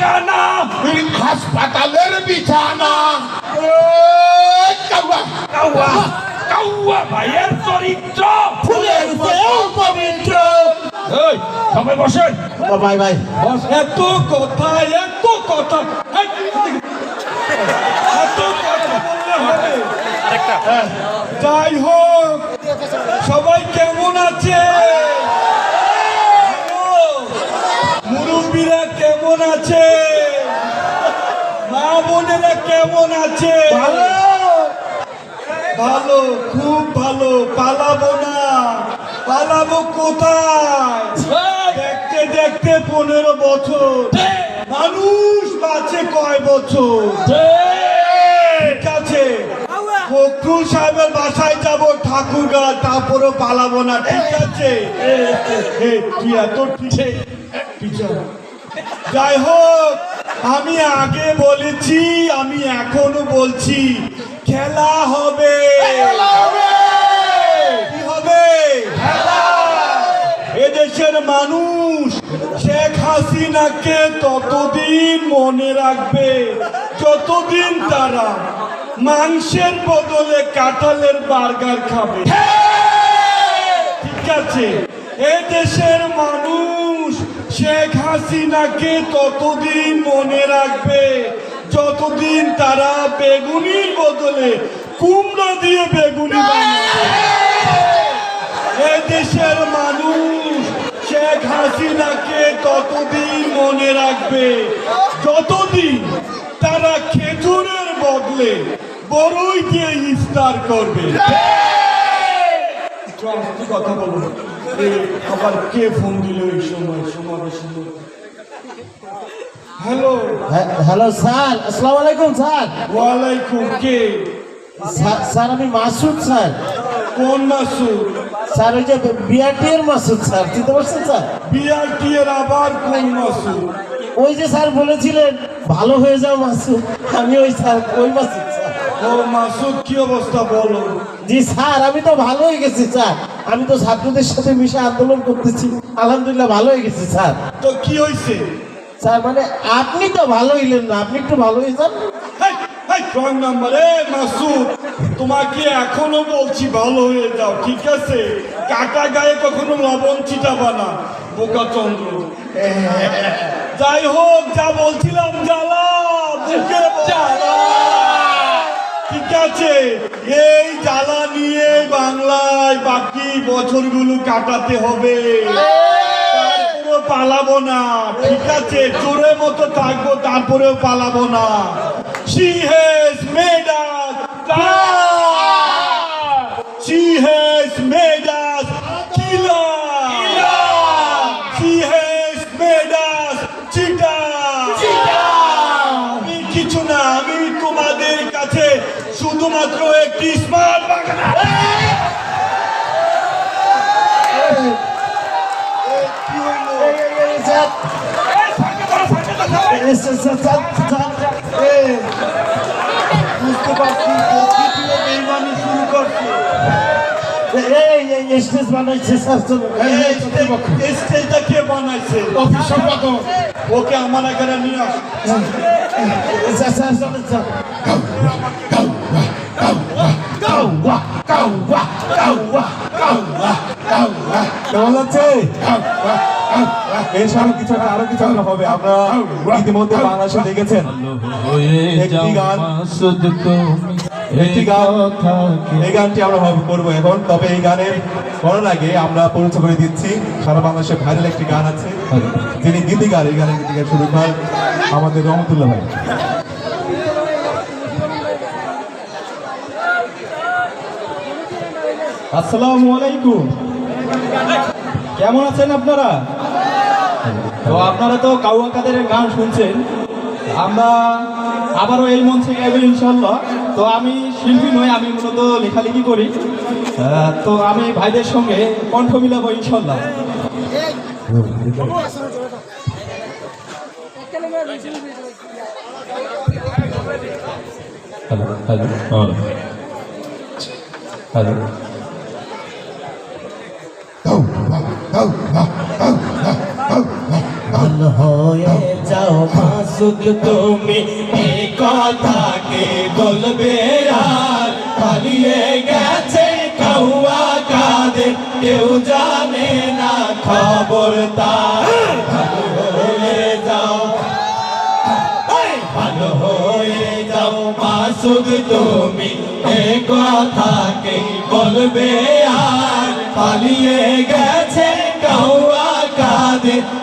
ঠিকানা হাসপাতালের বিছানা। কৌয়া কাউয়া। কাউয়া ভাইয়ের চরিত্র। ফুলের মতো পবিত্র। এই সবাই বসেন। ভাই ভাই। বস। এত কথা এত কথা। এত কথা বললে হবে। হ্যাঁ, যাই হোক সবাই কেমন আছে? মুরব্বীরা কেমন আছে? মা বোনেরা কেমন আছে? ভালো। ভালো খুব ভালো। পালাবো না। পালাবো কোথায়? দেখতে দেখতে পনেরো বছর। মানুষ বাঁচে কয় বছর? ঠিক আছে। ফখরুল সাহেবের বাসায় যাব ঠাকুরগা তারপরও পালাবো না। ঠিক আছে? তুই এত ঠিক? যাই হোক আমি আগে বলেছি আমি এখনও বলছি খেলা হবে। কি হবে? এদেশের মানুষ শেখ হাসিনাকে ততদিন মনে রাখবে যতদিন তারা মাংসের বদলে কাঁঠালের বার্গার খাবে। ঠিক আছে? এ দেশের মানুষ শেখ হাসিনাকে ততদিন মনে রাখবে, যতদিন তারা বেগুনির বদলে কুমড়া দিয়ে বেগুনি বানাবে। দেশের মানুষ শেখ হাসিনাকে ততদিন মনে রাখবে, যতদিন তারা খেজুরের বদলে বড়ই দিয়ে ইফতার করবে। একটু কথা বলব আবার কে ফোন দিল এই সময়? সমাবেশের মধ্যে হ্যালো হ্যালো স্যার। আসসালামু আলাইকুম স্যার। ওয়ালাইকুম কে? স্যার- আমি মাসুদ স্যার। কোন মাসুদ? স্যার ওই যে বিআরটি এর মাসুদ স্যার। চিনতে পারছেন স্যার? বিআরটি এর আবার কোন মাসুদ? ওই যে স্যার বলেছিলেন ভালো হয়ে যাও মাসুদ। আমি ওই স্যার ওই মাসুদ ও মাসুদ কি অবস্থা বলো? জি স্যার আমি তো ভালো হয়ে গেছি স্যার। আমি তো ছাত্রদের সাথে মিশে আন্দোলন করতেছি। আলহামদুলিল্লাহ ভালো হয়ে গেছি স্যার। তো কি হয়েছে স্যার মানে আপনি তো ভালো হইলেন না আপনি একটু ভালো হয়ে যান। রং নাম্বার মাসুদ তোমাকে এখনও বলছি ভালো হয়ে যাও ঠিক আছে? কাটা গায়ে কখনো লবণ চিটাবা না বোকা চন্দ্র। যাই হোক যা বলছিলাম জ্বালা। জ্বালা। আছে। এই জ্বালা নিয়ে বাংলায় বাকি বছরগুলো কাটাতে হবে। পালাবো না। ঠিক আছে চোরের মতো থাকব, তারপরেও পালাবো না। সি us স্যার স্যার এই, বুঝতে পারছি বেইমানি শুরু করছে এই স্টেজ বানাইছে স্টেজটা কে বানাইছে অফিস সম্পাদক ওকে আমার এখানে নিয়ে আস কাউয়া কাউয়া কাউয়া কাউয়া কাউয়া। কেমন লাগছে? এর সামনে কিছু আরও কিছু হবে। আমরা ইতিমধ্যে বাংলাদেশে দেখেছেন। একটি গান। একটি গান। এই গানটি আমরা করব এখন তবে এই গানের করার আগে আমরা পরিচয় করে দিচ্ছি সারা বাংলাদেশে ভাইরাল একটি গান আছে যিনি গীতিকার। এই গানের গীতিকার শুরু কর আমাদের রহমতুল্লাহ ভাই। আসসালামু আলাইকুম। কেমন আছেন আপনারা? তো আপনারা তো কাউয়া কাদের গান শুনছেন। আমরা আবারও এই মঞ্চে গাইবেন ইনশাল্লাহ তো আমি শিল্পী নই আমি মূলত লেখালেখি করি। তো আমি ভাইদের সঙ্গে কণ্ঠ মিলাবো ইনশাল্লাহ হ্যালো হ্যালো। হ্যালো ভালো তুমি এই কথাকে বলবে পালিয়ে গেছে কাউয়া কাদের, কেউ জানে না খবর তার। ভালো যাও। ভালো হয়ে যাও মাসুদ তুমি এ কথাকে বলবে আর পালিয়ে গেছে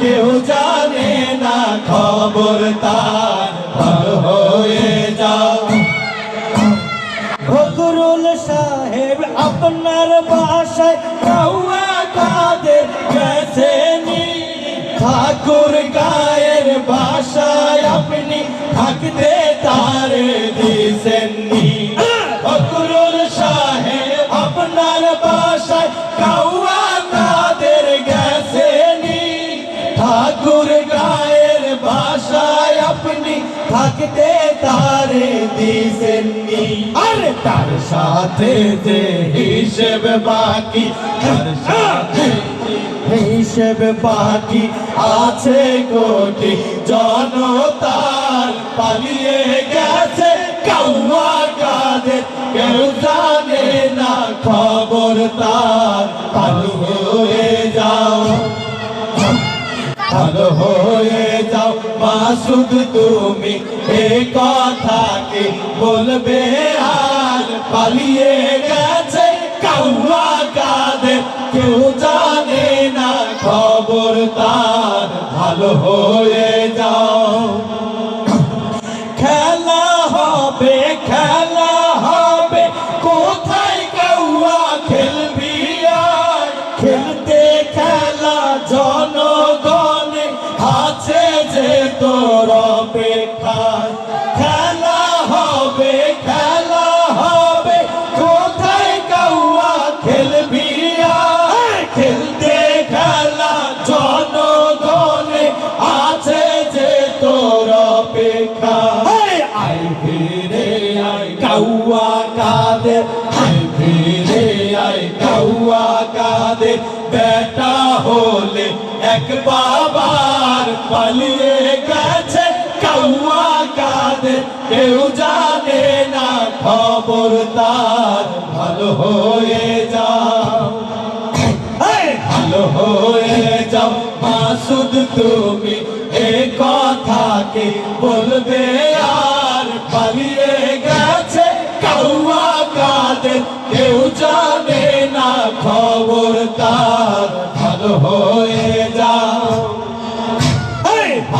কেউ জানে না খবর তার হয়ে যাও। ফখরুল সাহেব আপনার বাসায় কাউয়া কাদের গেছেনি? ঠাকুর গায়ের বাসায় আপনি থাকতে তার ফখরুল থাকতে তারে দিছেননি। আরে তার সাথে যে হিসেব বাকি, তার সাথে হিসেব বাকি আছে কোটি, জনতার পালিয়ে গেছে কাউয়া কাদের, কেউ জানে না খবর তার ভালো হয়ে যাও, মাসুদ, তুমি এ কথাকে বলবে আর পালিয়ে গেছে কাউয়া কাদের কেউ জানে কাদের বেটা হলে এক বাবার পালিয়ে গেছে কাউয়া কাঁদে কেউ জানে না খবর তার। ভালো হয়ে যাও। ভালো হয়ে যাও। মাসুদ তুমি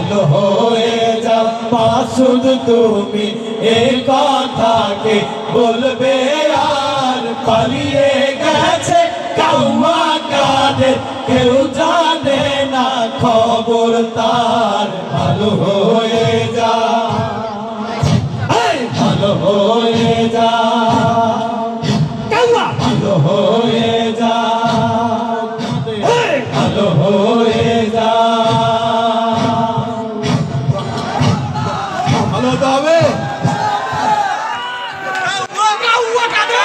ভালো হয়ে যাও। মাসুদ তুমি এ কথাকে বলবে আর পালিয়ে গেছে কাউয়া কাদের কেউ জানে না খবর তার। ভালো হয়ে যা। ভালো হয়ে